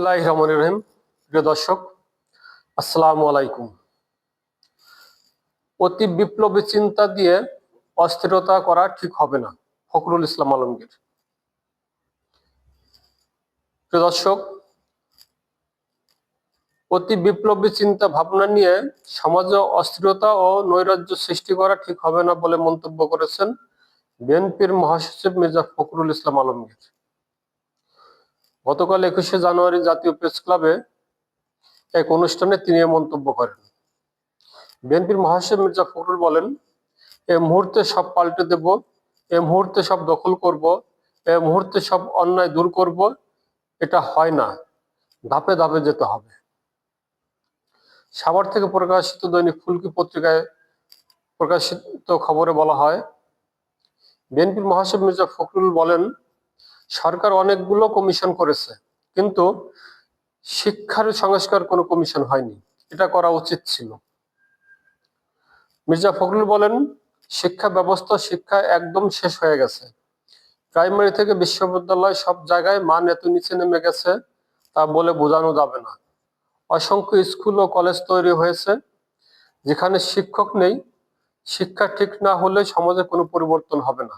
বিসমুল্লাহ রহমান রহিম। প্রিয় দর্শক, আসসালামু আলাইকুম। অতি বিপ্লবী চিন্তা দিয়ে অস্থিরতা করা ঠিক হবে না, ফখরুল ইসলাম আলমগীর। প্রিয় দর্শক, অতি বিপ্লবী চিন্তা ভাবনা নিয়ে সমাজে অস্থিরতা ও নৈরাজ্য সৃষ্টি করা ঠিক হবে না বলে মন্তব্য করেছেন বিএনপির মহাসচিব মির্জা ফখরুল ইসলাম আলমগীর। গতকাল একুশে জানুয়ারি জাতীয় প্রেস ক্লাবে এক অনুষ্ঠানে তিনি মন্তব্য করেন। বিএনপির মহাসচিব মির্জা ফখরুল বলেন, এ মুহূর্তে সব পাল্টে দেব, এ মুহূর্তে সব দখল করব, এ মুহূর্তে সব অন্যায় দূর করব, এটা হয় না, ধাপে ধাপে যেতে হবে। সাভার থেকে প্রকাশিত দৈনিক ফুলকি পত্রিকায় প্রকাশিত খবরে বলা হয়, বিএনপির মহাসচিব মির্জা ফখরুল বলেন সরকার অনেকগুলো কমিশন করেছে, কিন্তু শিক্ষার সংস্কার কোনো কমিশন হয়নি, এটা করা উচিত ছিল। মির্জা ফখরুল বলেন, শিক্ষা ব্যবস্থা, শিক্ষা একদম শেষ হয়ে গেছে। প্রাইমারি থেকে বিশ্ববিদ্যালয় সব জায়গায় মান এত নিচে নেমে গেছে, তা বলে বোঝানো যাবে না। অসংখ্য স্কুল ও কলেজ তৈরি হয়েছে, যেখানে শিক্ষক নেই, শিক্ষা ঠিক না হলে সমাজে কোনো পরিবর্তন হবে না।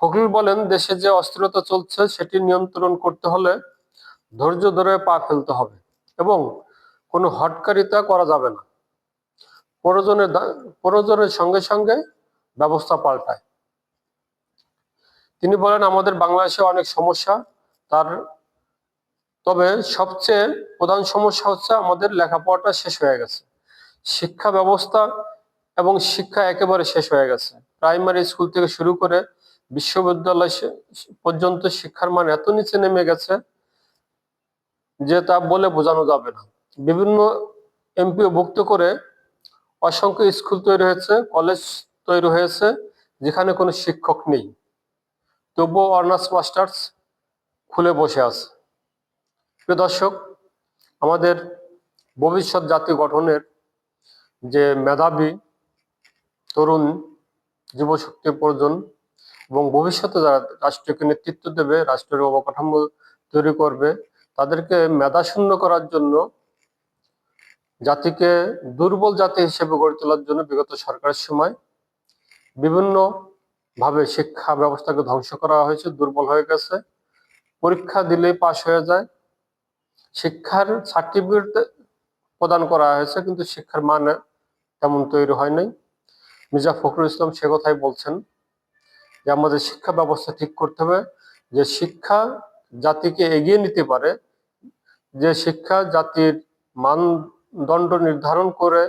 ফখরুল বলেন, দেশে যে অস্থিরতা চলছে, সেটি নিয়ন্ত্রণ করতে হলে ধৈর্য ধরে পা ফেলতে হবে এবং কোনো হটকারিতা করা যাবে না। প্রয়োজনের প্রয়োজনের সঙ্গে সঙ্গে ব্যবস্থা পাল্টায়। তিনি বলেন, আমাদের বাংলাদেশে অনেক সমস্যা, তার তবে সবচেয়ে প্রধান সমস্যা হচ্ছে আমাদের লেখাপড়াটা শেষ হয়ে গেছে। শিক্ষা ব্যবস্থা এবং শিক্ষা একেবারে শেষ হয়ে গেছে। প্রাইমারি স্কুল থেকে শুরু করে বিশ্ববিদ্যালয় পর্যন্ত শিক্ষার মান এত নিচে নেমে গেছে যে তা বলে বোঝানো যাবে না। বিভিন্ন এমপিও ভুক্ত করে অসংখ্য স্কুল তৈরি হয়েছে, কলেজ তৈরি হয়েছে, যেখানে কোনো শিক্ষক নেই। তবুও অনার্স, মাস্টার্স খুলে বসে আছে। প্রিয় দর্শক, আমাদের ভবিষ্যৎ জাতি গঠনের যে মেধাবী তরুণ যুবশক্তির প্রয়োজন এবং ভবিষ্যতে যারা রাষ্ট্রকে নেতৃত্ব দেবে, রাষ্ট্রের অবকাঠামো তৈরি করবে, তাদেরকে মেধাশূন্য করার জন্য জাতিকে দুর্বল জাতি হিসেবে গড়ে তোলার জন্য বিগত সরকারের সময় বিভিন্ন ভাবে শিক্ষা ব্যবস্থাকে ধ্বংস করা হয়েছে, দুর্বল হয়ে গেছে, পরীক্ষা দিলেই পাশ হয়ে যায়। শিক্ষার সার্টিফিকেট প্রদান করা হয়েছে, কিন্তু শিক্ষার মান তেমন তৈরি হয় নাই। মির্জা ফখরুল ইসলাম সে কথাই বলছেন। যে আমাদের শিক্ষা ব্যবস্থা ঠিক করতে হবে, যে শিক্ষা জাতিকে এগিয়ে নিতে পারে, যে শিক্ষা জাতির মানদণ্ড নির্ধারণ করে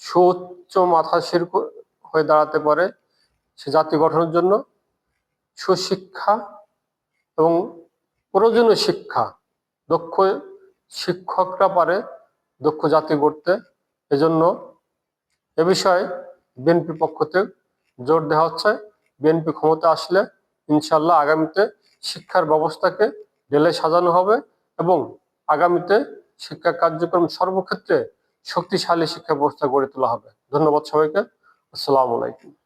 সুউচ্চ মাথাশির হয়ে দাঁড়াতে পারে সে জাতি গঠনের জন্য। সুশিক্ষা এবং প্রয়োজনীয় শিক্ষা, দক্ষ শিক্ষকরা পারে দক্ষ জাতি গড়তে। এজন্য এ বিষয়ে বিএনপির পক্ষ থেকে জোর দেওয়া হচ্ছে। বিএনপি ক্ষমতা আসলে ইনশাল্লাহ আগামীতে শিক্ষার ব্যবস্থাকে ঢেলে সাজানো হবে এবং আগামীতে শিক্ষা কার্যক্রম সর্বক্ষেত্রে শক্তিশালী শিক্ষা ব্যবস্থা গড়ে তোলা হবে। ধন্যবাদ সবাইকে। আসসালামু আলাইকুম।